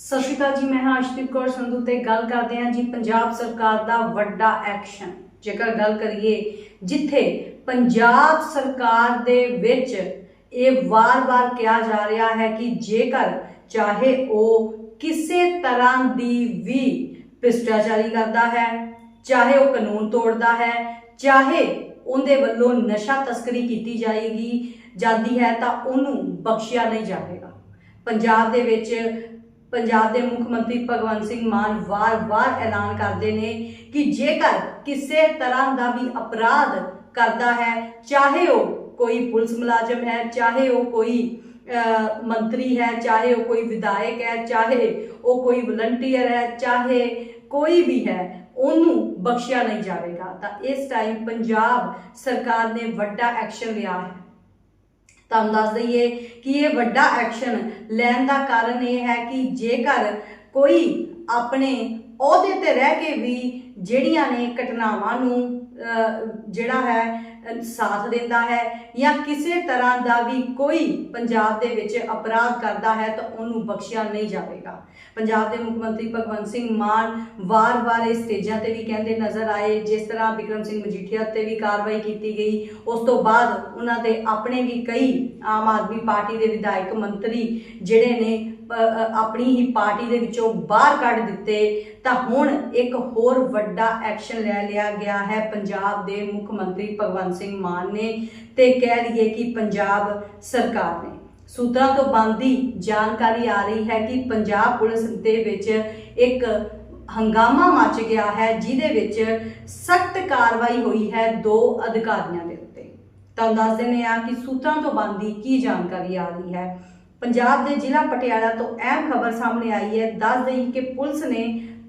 ਸਤਿ ਸ਼੍ਰੀ ਅਕਾਲ ਜੀ, ਮੈਂ ਹਾਂ ਅਸ਼ਦੀਪ ਕੌਰ ਸੰਧੂ ਤੇ ਗੱਲ ਕਰਦੇ ਹਾਂ ਜੀ ਪੰਜਾਬ ਸਰਕਾਰ ਦਾ ਵੱਡਾ ਐਕਸ਼ਨ। ਜੇਕਰ ਗੱਲ ਕਰੀਏ ਜਿੱਥੇ ਪੰਜਾਬ ਸਰਕਾਰ ਦੇ ਵਿੱਚ ਇਹ ਵਾਰ-ਵਾਰ ਕਿਹਾ ਜਾ ਰਿਹਾ ਹੈ ਕਿ ਜੇਕਰ ਚਾਹੇ ਉਹ ਕਿਸੇ ਤਰ੍ਹਾਂ ਦੀ ਵੀ ਭ੍ਰਿਸ਼ਟਾਚਾਰੀ ਕਰਦਾ ਹੈ, ਚਾਹੇ ਉਹ ਕਾਨੂੰਨ ਤੋੜਦਾ ਹੈ, ਚਾਹੇ ਉਹਦੇ ਵੱਲੋਂ ਨਸ਼ਾ ਤਸਕਰੀ ਕੀਤੀ ਜਾਏਗੀ, ਜਾਂਦੀ ਹੈ ਤਾਂ ਉਹਨੂੰ ਬਖਸ਼ਿਆ ਨਹੀਂ ਜਾਵੇਗਾ। ਪੰਜਾਬ ਦੇ ਵਿੱਚ ਪੰਜਾਬ ਦੇ ਮੁੱਖ ਮੰਤਰੀ ਭਗਵੰਤ ਸਿੰਘ ਮਾਨ ਵਾਰ-ਵਾਰ ਐਲਾਨ ਕਰਦੇ ਨੇ ਕਿ ਜੇਕਰ ਕਿਸੇ ਤਰ੍ਹਾਂ ਦਾ ਵੀ ਅਪਰਾਧ ਕਰਦਾ ਹੈ, ਚਾਹੇ ਉਹ ਕੋਈ ਪੁਲਿਸ ਮੁਲਾਜ਼ਮ ਹੈ, ਚਾਹੇ ਉਹ ਕੋਈ ਮੰਤਰੀ ਹੈ, ਚਾਹੇ ਉਹ ਕੋਈ ਵਿਧਾਇਕ ਹੈ, ਚਾਹੇ ਉਹ ਕੋਈ ਵਲੰਟੀਅਰ ਹੈ, ਚਾਹੇ ਕੋਈ ਵੀ ਹੈ, ਉਹਨੂੰ ਬਖਸ਼ਿਆ ਨਹੀਂ ਜਾਵੇਗਾ। ਤਾਂ ਇਸ ਟਾਈਮ ਪੰਜਾਬ ਸਰਕਾਰ ਨੇ ਵੱਡਾ ਐਕਸ਼ਨ ਲਿਆ ਹੈ। ਤੁਹਾਨੂੰ ਦੱਸ ਦਈਏ ਕਿ ਇਹ ਵੱਡਾ ਐਕਸ਼ਨ ਲੈਣ ਦਾ ਕਾਰਨ ਇਹ ਹੈ ਕਿ ਜੇਕਰ ਕੋਈ ਆਪਣੇ ਅਹੁਦੇ ਤੇ ਰਹਿ ਕੇ ਵੀ ਜਿਹੜੀਆਂ ਨੇ ਘਟਨਾਵਾਂ ਨੂੰ ਜਿਹੜਾ ਹੈ ਸਾਥ ਦਿੰਦਾ ਹੈ ਜਾਂ ਕਿਸੇ ਤਰ੍ਹਾਂ ਦਾ ਵੀ ਕੋਈ ਪੰਜਾਬ ਦੇ ਵਿੱਚ ਅਪਰਾਧ ਕਰਦਾ ਹੈ ਤਾਂ ਉਹਨੂੰ ਬਖਸ਼ਿਆ ਨਹੀਂ ਜਾਵੇਗਾ। ਪੰਜਾਬ ਦੇ ਮੁੱਖ ਮੰਤਰੀ ਭਗਵੰਤ ਸਿੰਘ ਮਾਨ ਵਾਰ-ਵਾਰ ਇਸ ਸਟੇਜਾਂ ਤੇ ਵੀ ਕਹਿੰਦੇ ਨਜ਼ਰ ਆਏ, ਜਿਸ ਤਰ੍ਹਾਂ ਵਿਕਰਮ ਸਿੰਘ ਮਜੀਠੀਆ ਤੇ ਵੀ ਕਾਰਵਾਈ ਕੀਤੀ ਗਈ। ਉਸ ਤੋਂ ਬਾਅਦ ਉਹਨਾਂ ਦੇ ਆਪਣੇ ਵੀ ਕਈ ਆਮ ਆਦਮੀ ਪਾਰਟੀ ਦੇ ਵਿਧਾਇਕ ਮੰਤਰੀ ਜਿਹੜੇ ਨੇ ਆਪਣੀ ਹੀ ਪਾਰਟੀ ਦੇ ਵਿੱਚੋਂ ਬਾਹਰ ਕੱਢ ਦਿੱਤੇ, ਤਾਂ ਹੁਣ ਇੱਕ ਹੋਰ ਵੱਡਾ ਐਕਸ਼ਨ ਲੈ ਲਿਆ ਗਿਆ ਹੈ ਪੰਜਾਬ ਦੇ ਮੁੱਖ ਮੰਤਰੀ ਭਗਵੰਤ ਸਿੰਘ ਮਾਨ ਨੇ ਤੇ ਕਹਿ ਲਈਏ ਕਿ ਪੰਜਾਬ ਸਰਕਾਰ ਨੇ। ਸੂਤਰਾਂ ਤੋਂ ਬੰਦੀ ਜਾਣਕਾਰੀ ਆ ਰਹੀ ਹੈ ਕਿ ਪੰਜਾਬ ਪੁਲਿਸ ਦੇ ਵਿੱਚ ਇੱਕ ਹੰਗਾਮਾ ਮਚ ਗਿਆ ਹੈ, ਜਿਹਦੇ ਵਿੱਚ ਸਖਤ ਕਾਰਵਾਈ ਹੋਈ ਹੈ ਦੋ ਅਧਿਕਾਰੀਆਂ ਦੇ ਉੱਤੇ। ਤੁਹਾਨੂੰ ਦੱਸ ਦਿੰਦੇ ਆ ਕਿ ਸੂਤਰਾਂ ਤੋਂ ਬੰਦੀ ਕੀ ਜਾਣਕਾਰੀ ਆ ਰਹੀ ਹੈ। ਪੰਜਾਬ ਦੇ ਜ਼ਿਲ੍ਹਾ ਪਟਿਆਲਾ ਤੋਂ ਅਹਿਮ ਖਬਰ ਸਾਹਮਣੇ ਆਈ ਹੈ। ਦੱਸ ਦੇਈ ਕਿ ਪੁਲਿਸ ਨੇ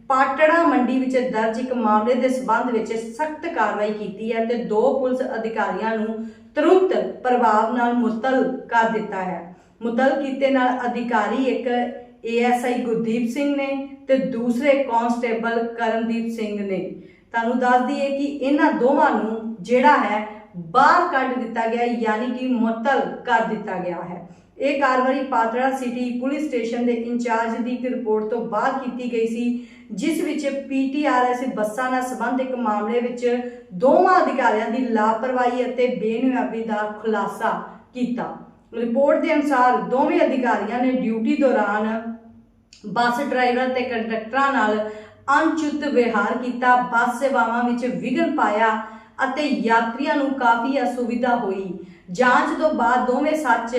ਪਾਟੜਾ ਮੰਡੀ ਵਿੱਚ ਦਰਜ ਇੱਕ ਮਾਮਲੇ ਦੇ ਸਬੰਧ ਵਿੱਚ ਸਖਤ ਕਾਰਵਾਈ ਕੀਤੀ ਹੈ ਤੇ ਦੋ ਪੁਲਿਸ ਅਧਿਕਾਰੀਆਂ ਨੂੰ ਤੁਰੰਤ ਪ੍ਰਭਾਵ ਨਾਲ ਮੁਅੱਤਲ ਕਰ ਦਿੱਤਾ ਹੈ। ਮੁਅੱਤਲ ਕੀਤੇ ਨਾਲ ਅਧਿਕਾਰੀ ਇੱਕ ਏਐਸਆਈ ਗੁਰਦੀਪ ਸਿੰਘ ਨੇ ਤੇ ਦੂਸਰੇ ਕਾਂਸਟੇਬਲ ਕਰਨਦੀਪ ਸਿੰਘ ਨੇ। ਤੁਹਾਨੂੰ ਦੱਸ ਦਈਏ ਕਿ ਇਹਨਾਂ ਦੋਵਾਂ ਨੂੰ ਜਿਹੜਾ ਹੈ ਬਾਹਰ ਕੱਢ ਦਿੱਤਾ ਗਿਆ, ਯਾਨੀ ਕਿ ਮੁਅੱਤਲ ਕਰ ਦਿੱਤਾ ਗਿਆ ਹੈ। ਇਹ ਕਾਰਵਾਈ ਪਾਤੜਾ ਸਿਟੀ ਪੁਲਿਸ ਸਟੇਸ਼ਨ ਦੇ ਇੰਚਾਰਜ ਦੀ ਇੱਕ ਰਿਪੋਰਟ ਤੋਂ ਬਾਅਦ ਕੀਤੀ ਗਈ ਸੀ, ਜਿਸ ਵਿੱਚ ਪੀਟੀਆਰਐਸ ਬੱਸਾਂ ਨਾਲ ਸੰਬੰਧ ਇੱਕ ਮਾਮਲੇ ਵਿੱਚ ਦੋਵਾਂ ਅਧਿਕਾਰੀਆਂ ਦੀ ਲਾਪਰਵਾਹੀ ਅਤੇ ਬੇਨਿਆਬੀ ਦਾ ਖੁਲਾਸਾ ਕੀਤਾ। ਰਿਪੋਰਟ ਦੇ ਅਨੁਸਾਰ ਦੋਵੇਂ ਅਧਿਕਾਰੀਆਂ ਨੇ ਡਿਊਟੀ ਦੌਰਾਨ ਬੱਸ ਡਰਾਈਵਰ ਤੇ ਕੰਡਕਟਰਾਂ ਨਾਲ ਅਣਚੁੱਤ ਵਿਹਾਰ ਕੀਤਾ, ਬੱਸ ਸੇਵਾਵਾਂ ਵਿੱਚ ਵਿਘਨ ਪਾਇਆ ਅਤੇ ਯਾਤਰੀਆਂ ਨੂੰ ਕਾਫੀ ਅਸੁਵਿਧਾ ਹੋਈ। ਜਾਂਚ ਤੋਂ ਬਾਅਦ ਦੋਵੇਂ ਸੱਚ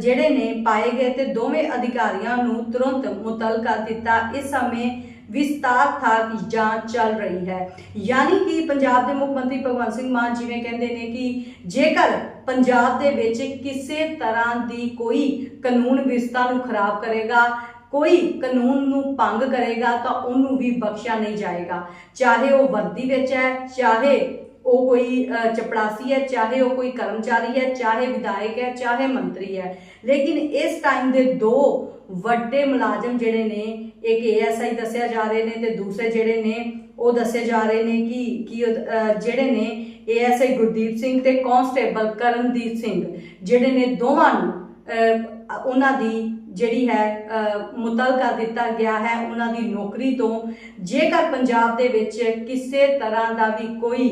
ਜਿਹੜੇ ਨੇ ਪਾਏ ਗਏ ਤੇ ਦੋਵੇਂ ਅਧਿਕਾਰੀਆਂ ਨੂੰ ਤੁਰੰਤ ਮੁਤਲ ਕਰ ਦਿੱਤਾ। ਇਸ ਸਮੇਂ ਵਿਸਤਾਰਥਾਕ ਜਾਂਚ ਚੱਲ ਰਹੀ ਹੈ। ਯਾਨੀ ਕਿ ਪੰਜਾਬ ਦੇ ਮੁੱਖ ਮੰਤਰੀ ਭਗਵੰਤ ਸਿੰਘ ਮਾਨ ਜਿਵੇਂ ਕਹਿੰਦੇ ਨੇ ਕਿ ਜੇਕਰ ਪੰਜਾਬ ਦੇ ਵਿੱਚ ਕਿਸੇ ਤਰ੍ਹਾਂ ਦੀ ਕੋਈ ਕਾਨੂੰਨ ਵਿਵਸਥਾ ਨੂੰ ਖਰਾਬ ਕਰੇਗਾ, ਕੋਈ ਕਾਨੂੰਨ ਨੂੰ ਭੰਗ ਕਰੇਗਾ, ਤਾਂ ਉਹਨੂੰ ਵੀ ਬਖਸ਼ਿਆ ਨਹੀਂ ਜਾਏਗਾ। ਚਾਹੇ ਉਹ ਵਰਦੀ ਵਿੱਚ ਹੈ, ਚਾਹੇ ਉਹ ਕੋਈ ਚਪੜਾਸੀ ਹੈ ਚਾਹੇ ਉਹ ਕੋਈ ਕਰਮਚਾਰੀ ਹੈ ਚਾਹੇ ਵਿਧਾਇਕ ਹੈ ਚਾਹੇ ਮੰਤਰੀ ਹੈ। ਲੇਕਿਨ ਇਸ ਟਾਈਮ ਦੇ ਦੋ ਵੱਡੇ ਮੁਲਾਜ਼ਮ ਜਿਹੜੇ ਨੇ ਇੱਕ ਏਐਸਆਈ ਦੱਸਿਆ ਜਾ ਰਹੇ ਨੇ ਤੇ ਦੂਸਰੇ ਜਿਹੜੇ ਨੇ ਉਹ ਦੱਸੇ ਜਾ ਰਹੇ ਨੇ ਕਿ ਕਿ ਉਹ, ਜਿਹੜੇ ਨੇ ਏਐਸਆਈ ਗੁਰਦੀਪ ਸਿੰਘ ਤੇ ਕਾਂਸਟੇਬਲ ਕਰਨਦੀਪ ਸਿੰਘ ਜਿਹੜੇ ਨੇ ਦੋਵਾਂ ਨੂੰ ਉਹਨਾਂ ਦੀ ਜਿਹੜੀ ਹੈ ਮੁਤਲ ਕਰ ਦਿੱਤਾ ਗਿਆ ਹੈ ਉਹਨਾਂ ਦੀ ਨੌਕਰੀ ਤੋਂ। ਜੇਕਰ ਪੰਜਾਬ ਦੇ ਵਿੱਚ ਕਿਸੇ ਤਰ੍ਹਾਂ ਦਾ ਵੀ ਕੋਈ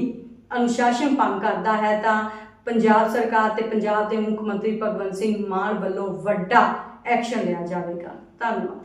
ਅਨੁਸ਼ਾਸਨ ਭੰਗ ਕਰਦਾ ਹੈ ਤਾਂ ਪੰਜਾਬ ਸਰਕਾਰ ਤੇ ਪੰਜਾਬ ਦੇ ਮੁੱਖ ਮੰਤਰੀ ਭਗਵੰਤ ਸਿੰਘ ਮਾਨ ਵੱਲੋਂ ਵੱਡਾ ਐਕਸ਼ਨ ਲਿਆ ਜਾਵੇਗਾ। ਧੰਨਵਾਦ।